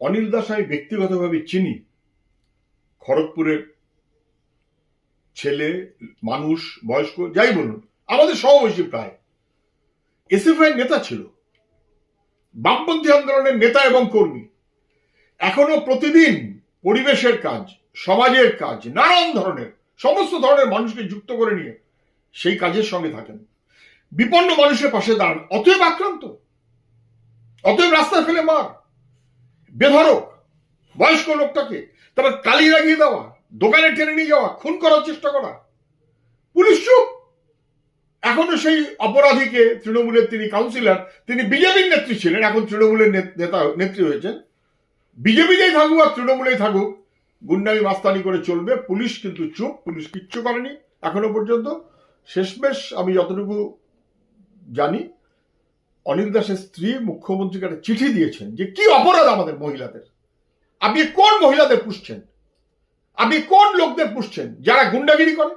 অনিল দাস আমি ব্যক্তিগতভাবে চিনি। খড়গপুরের ছেলে, মানুষ, বয়স্ক, যাই বলুন, আমাদের সমবয়সী প্রায় এসএফআই নেতা ছিল। বামপন্থী আন্দোলনের নেতা এবং কর্মী। এখনও প্রতিদিন পরিবেশের কাজ, সমাজের কাজ, নানান ধরনের, সমস্ত ধরনের মানুষকে যুক্ত করে নিয়ে সেই কাজের সঙ্গে থাকেন। বিপন্ন মানুষের পাশে দাঁড়ান। অতএব আক্রান্ত। অতএব রাস্তায় ফেলে মার। বেধরক বয়স্ক লোকটাকে, তারপর কালি লাগিয়ে দেওয়া, দোকানে টেনে নিয়ে যাওয়া, খুন করার চেষ্টা করা। পুলিশ চুপ। এখনও সেই অপরাধীকে তৃণমূলের তিনি কাউন্সিলর তিনি বিজেপির নেত্রী ছিলেন, এখন তৃণমূলের নেতা, নেত্রী হয়েছেন। বিজেপিতেই থাকুক আর তৃণমূলেই থাকুক, গুন্ডামি মাস্তানি করে চলবে। পুলিশ কিন্তু চুপ, পুলিশ কিচ্ছু করেনি এখনও পর্যন্ত। শেষমেশ আমি যতটুকু জানি অনিল দাসের স্ত্রী মুখ্যমন্ত্রীকে একটা চিঠি দিয়েছেন যে কি অপরাধ আমাদের মহিলাদের? আপনি কোন মহিলাদের পুষছেন? আপনি কোন লোকদের পুষছেন? যারা গুন্ডাগিরি করে?